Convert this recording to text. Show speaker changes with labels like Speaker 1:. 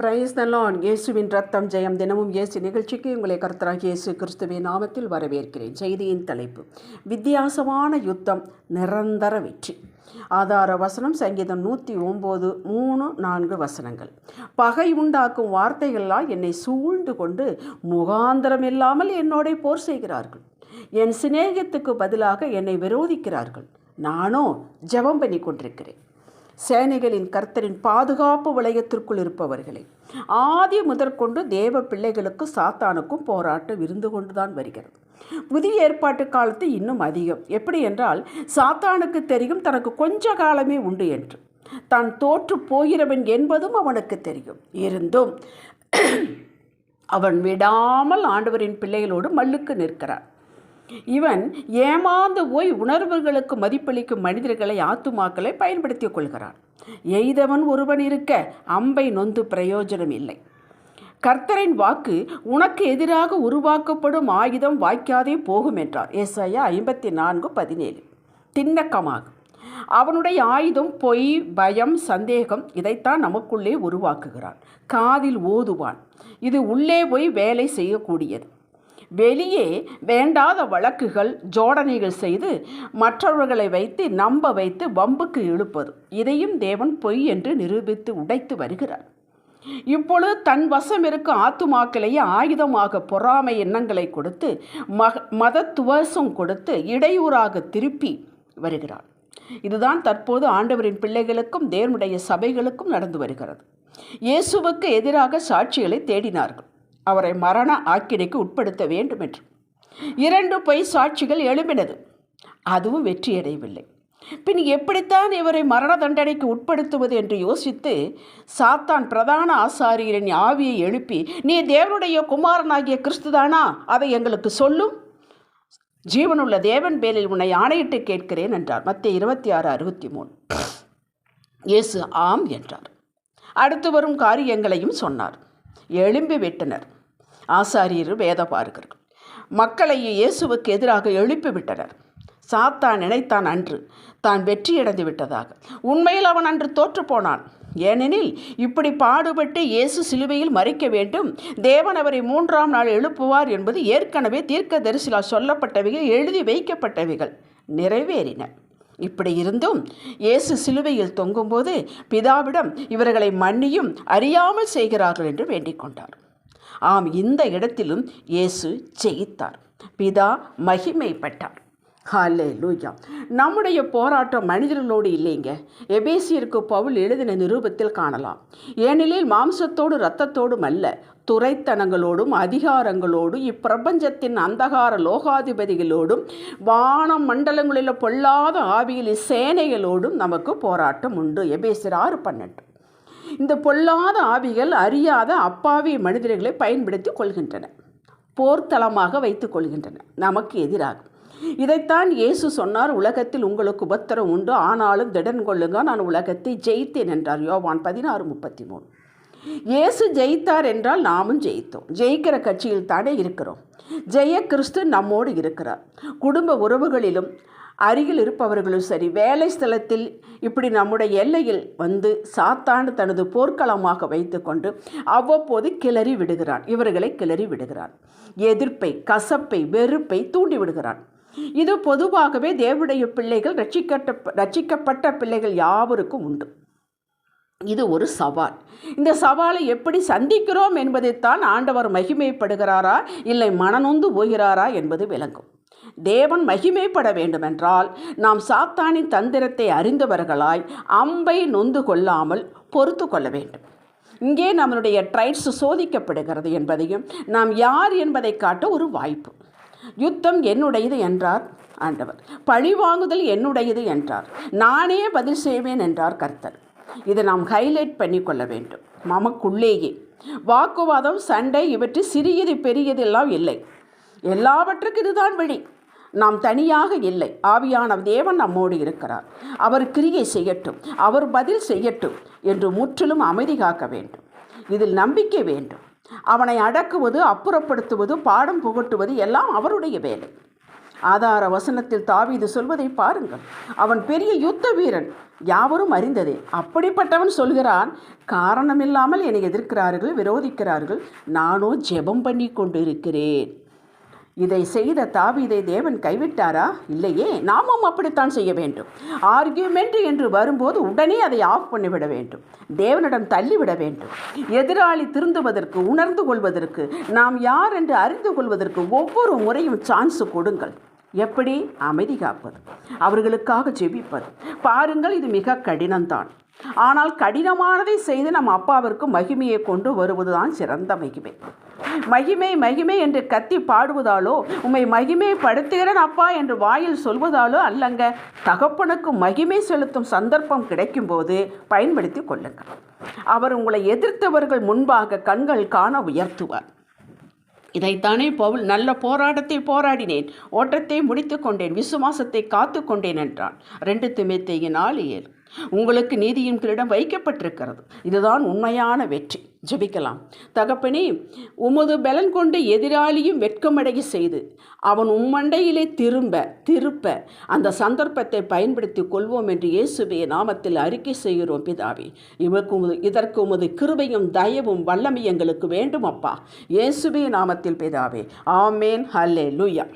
Speaker 1: Praise the இயேசுவின் ரத்தம் ஜெயம். தினமும் இயேசு நிகழ்ச்சிக்கு உங்களை கருத்தராக இயேசு கிறிஸ்துவின் நாமத்தில் வரவேற்கிறேன். செய்தியின் தலைப்பு வித்தியாசமான யுத்தம் நிரந்தர வெற்றி. ஆதார வசனம் சங்கீதம் நூற்றி ஒம்பது மூணு நான்கு வசனங்கள். பகை உண்டாக்கும் வார்த்தைகளால் என்னை சூழ்ந்து கொண்டு முகாந்திரம் இல்லாமல் என்னோட போர் செய்கிறார்கள். என் சிநேகத்துக்கு பதிலாக என்னை விரோதிக்கிறார்கள். நானோ ஜெபம் பண்ணி கொண்டிருக்கிறேன் சேனைகளின் கர்த்தரின் பாதுகாப்பு வளையத்திற்குள் இருப்பவர்களை ஆதி முதற்கொண்டு தேவ பிள்ளைகளுக்கு சாத்தானுக்கும் போராட்டம் இருந்து கொண்டுதான் வருகிறது. புதிய ஏற்பாட்டு காலத்து இன்னும் அதிகம். எப்படி என்றால் சாத்தானுக்கு தெரியும் தனக்கு கொஞ்ச காலமே உண்டு என்று. தான் தோற்று போகிறவன் என்பதும் அவனுக்கு தெரியும். இருந்தும் அவன் விடாமல் ஆண்டவரின் பிள்ளைகளோடு மல்லுக்கு நிற்கிறான். இவன் ஏமாந்து போய் உணர்வுகளுக்கு மதிப்பளிக்கும் மனிதர்களை ஆத்துமாக்களை பயன்படுத்திக் கொள்கிறான். எய்தவன் ஒருவன் இருக்க அம்பை நொந்து பிரயோஜனம் இல்லை. கர்த்தரின் வாக்கு உனக்கு எதிராக உருவாக்கப்படும் ஆயுதம் வாய்க்காதே போகும் என்றார். ஏசாயா ஐம்பத்தி நான்கு பதினேழு. திண்ணக்கமாக அவனுடைய ஆயுதம் பொய் பயம் சந்தேகம் இதைத்தான் நமக்குள்ளே உருவாக்குகிறான். காதில் ஓதுவான். இது உள்ளே போய் வேலை செய்யக்கூடியது. வெளியே வேண்டாத வழக்குகள் ஜோடனைகள் செய்து மற்றவர்களை வைத்து நம்ப வைத்து வம்புக்கு இழுப்பது. இதையும் தேவன் பொய் என்று நிரூபித்து உடைத்து வருகிறார். இப்பொழுது தன் வசம் இருக்கும் ஆத்துமாக்களையே ஆயுதமாக பொறாமை எண்ணங்களை கொடுத்து மக மத துவசம் கொடுத்து இடையூறாக திருப்பி வருகிறார். இதுதான் தற்போது ஆண்டவரின் பிள்ளைகளுக்கும் தேவனுடைய சபைகளுக்கும் நடந்து வருகிறது. இயேசுவுக்கு எதிராக சாட்சிகளை தேடினார்கள். அவரை மரண ஆக்கினைக்கு உட்படுத்த வேண்டும் என்று இரண்டு பொய் சாட்சிகள் எழும்பினது. அதுவும் வெற்றியடையவில்லை. பின் எப்படித்தான் இவரை மரண தண்டனைக்கு உட்படுத்துவது என்று யோசித்து சாத்தான் பிரதான ஆசாரியரின் ஆவியை எழுப்பி நீ தேவனுடைய குமாரனாகிய கிறிஸ்துதானா? அதை எங்களுக்கு சொல்லும் ஜீவனுள்ள தேவன் பேரில் உன்னை ஆணையிட்டு கேட்கிறேன் என்றார். மத்திய இருபத்தி ஆறு அறுபத்தி மூணு இயேசு ஆம் என்றார். அடுத்து வரும் காரியங்களையும் சொன்னார். எழும்பி விட்டனர். ஆசாரியர் வேத மக்களை இயேசுவுக்கு எதிராக எழுப்பி விட்டனர். சாத்தான் நினைத்தான் அன்று தான் வெற்றியடைந்து விட்டதாக. உண்மையில் அவன் அன்று தோற்றுப்போனான் ஏனெனில் இப்படி பாடுபட்டு இயேசு சிலுவையில் மறிக்க வேண்டும். தேவன் அவரை மூன்றாம் நாள் எழுப்புவார் என்பது ஏற்கனவே தீர்க்க தரிசிலால் சொல்லப்பட்டவைகள் எழுதி வைக்கப்பட்டவைகள் நிறைவேறின. இப்படி இருந்தும் இயேசு சிலுவையில் தொங்கும்போது பிதாவிடம் இவர்களை மன்னியும் அறியாமல் செய்கிறார்கள் என்று வேண்டிக் கொண்டார். ஆம் இந்த இடத்திலும் இயேசு ஜெயித்தார். பிதா மகிமைப்பட்டார். ஹாலே லூயா நம்முடைய போராட்டம் மனிதர்களோடு இல்லைங்க. எபேசியருக்கு பவுல் எழுதின நிரூபத்தில் காணலாம். ஏனெனில் மாம்சத்தோடு இரத்தத்தோடும் அல்ல துறைத்தனங்களோடும் அதிகாரங்களோடும் இப்பிரபஞ்சத்தின் அந்தகார லோகாதிபதிகளோடும் வானம் மண்டலங்களில் பொல்லாத ஆவியில் சேனைகளோடும் நமக்கு போராட்டம் உண்டு. எபேசியர் ஆறு பன்னெண்டு. இந்த பொல்லாத ஆவிகள் அறியாத அப்பாவி மனிதர்களை பயன்படுத்தி கொள்கின்றன. போர்த்தளமாக வைத்துக் கொள்கின்றன. நமக்கு எதிராக. இதைத்தான் இயேசு சொன்னார் உலகத்தில் உங்களுக்கு உபத்திரம் உண்டு. ஆனாலும் திடன் கொள்ளுங்க. நான் உலகத்தை ஜெயித்தேன் என்றார். யோவான் பதினாறு முப்பத்தி மூணு இயேசு ஜெயித்தார் என்றால் நாமும் ஜெயித்தோம். ஜெயிக்கிற கட்சியில் தானே இருக்கிறோம். ஜெய கிறிஸ்து நம்மோடு இருக்கிறார். குடும்ப உறவுகளிலும் அருகில் இருப்பவர்களும் சரி வேலை ஸ்தலத்தில் இப்படி நம்முடைய எல்லையில் வந்து சாத்தாண்டு தனது போர்க்களமாக வைத்துக்கொண்டு அவ்வப்போது கிளறி விடுகிறான். இவர்களை கிளறி விடுகிறான். எதிர்ப்பை கசப்பை வெறுப்பை தூண்டி விடுகிறான். இது பொதுவாகவே தேவனுடைய பிள்ளைகள் ரட்சிக்கப்பட்ட ரட்சிக்கப்பட்ட பிள்ளைகள் யாவருக்கும் உண்டு. இது ஒரு சவால். இந்த சவாலை எப்படி சந்திக்கிறோம் என்பதைத்தான் ஆண்டவர் மகிமைப்படுகிறாரா இல்லை மனநொந்து போகிறாரா என்பது விளங்கும். தேவன் மகிமைப்பட வேண்டுமென்றால் நாம் சாத்தானின் தந்திரத்தை அறிந்தவர்களாய் அம்பை நொந்து கொள்ளாமல் பொறுத்து கொள்ள வேண்டும். இங்கே நம்மளுடைய ட்ரைட்ஸ் சோதிக்கப்படுகிறது என்பதையும் நாம் யார் என்பதை காட்ட ஒரு வாய்ப்பு. யுத்தம் என்னுடையது என்றார் ஆண்டவர். பழிவாங்குதல் என்னுடையது என்றார். நானே பதில் செய்வேன் என்றார் கர்த்தர். இதை நாம் ஹைலைட் பண்ணி கொள்ள வேண்டும். நமக்குள்ளேயே வாக்குவாதம் சண்டை இவற்றை சிறியது பெரியதெல்லாம் இல்லை. எல்லாவற்றுக்கும் இதுதான் வழி. நாம் தனியாக இல்லை. ஆவியான தேவன் நம்மோடு இருக்கிறார். அவர் கிரியை செய்யட்டும். அவர் பதில் செய்யட்டும் என்று முற்றிலும் அமைதி காக்க வேண்டும். இதில் நம்பிக்கை வேண்டும். அவனை அடக்குவது அப்புறப்படுத்துவது பாடம் புகட்டுவது எல்லாம் அவருடைய வேலை. ஆதார வசனத்தில் தாவீது சொல்வதை பாருங்கள். அவன் பெரிய யுத்த வீரன். யாவரும் அறிந்ததே. அப்படிப்பட்டவன் சொல்கிறான் காரணமில்லாமல் என்னை எதிர்க்கிறார்கள் விரோதிக்கிறார்கள். நானோ ஜெபம் பண்ணி கொண்டிருக்கிறேன் இதை செய்த தாவீதை தேவன் கைவிட்டாரா? இல்லையே நாமும் அப்படித்தான் செய்ய வேண்டும். ஆர்கியூமெண்ட் என்று வரும்போது உடனே அதை ஆஃப் பண்ணிவிட வேண்டும். தேவனிடம் தள்ளிவிட வேண்டும். எதிராளி திருந்துவதற்கு உணர்ந்து கொள்வதற்கு நாம் யார் என்று அறிந்து கொள்வதற்கு ஒவ்வொரு முறையும் சான்ஸ் கொடுங்கள். எப்படி? அமைதி காப்பது. அவர்களுக்காக ஜெபிப்பது. பாருங்கள் இது மிக கடினம்தான். ஆனால் கடினமானதை செய்து நம் அப்பாவிற்கு மகிமையை கொண்டு வருவதுதான் சிறந்த மகிமை. மகிமை மகிமை என்று கத்தி பாடுவதாலோ உம்மை மகிமை படுத்துகிறேன் அப்பா என்று வாயில் சொல்வதாலோ அல்லங்க. தகப்பனுக்கு மகிமை செலுத்தும் சந்தர்ப்பம் கிடைக்கும்போது பயன்படுத்தி கொள்ளுங்கள். அவர் உங்களை எதிர்த்தவர்கள் முன்பாக கண்கள் காண உயர்த்துவார். இதைத்தானே பவுல் நல்ல போராட்டத்தை போராடினேன். ஓட்டத்தை முடித்து கொண்டேன். விசுவாசத்தை காத்து கொண்டேன் என்றான். ரெண்டு திமித்தையினால் ஏழு. உங்களுக்கு நீதியின் கிரீடம் வைக்கப்பட்டிருக்கிறது. இதுதான் உண்மையான வெற்றி. ஜெபிக்கலாம். தகப்பனே உமது பலன் கொண்டு எதிராளியும் வெட்கமடைய செய்து அவன் உம்மண்டையிலே திரும்ப திருப்ப அந்த சந்தர்ப்பத்தை பயன்படுத்தி கொள்வோம் என்று இயேசுவே நாமத்தில் அறிக்கை செய்கிறோம் பிதாவே. இவருக்கு உமது இதற்கு உமது கிருபையும் தயவும் வல்லமை எங்களுக்கு வேண்டும் அப்பா. இயேசுவே நாமத்தில் பிதாவே. ஆமேன். ஹல்லே லுயா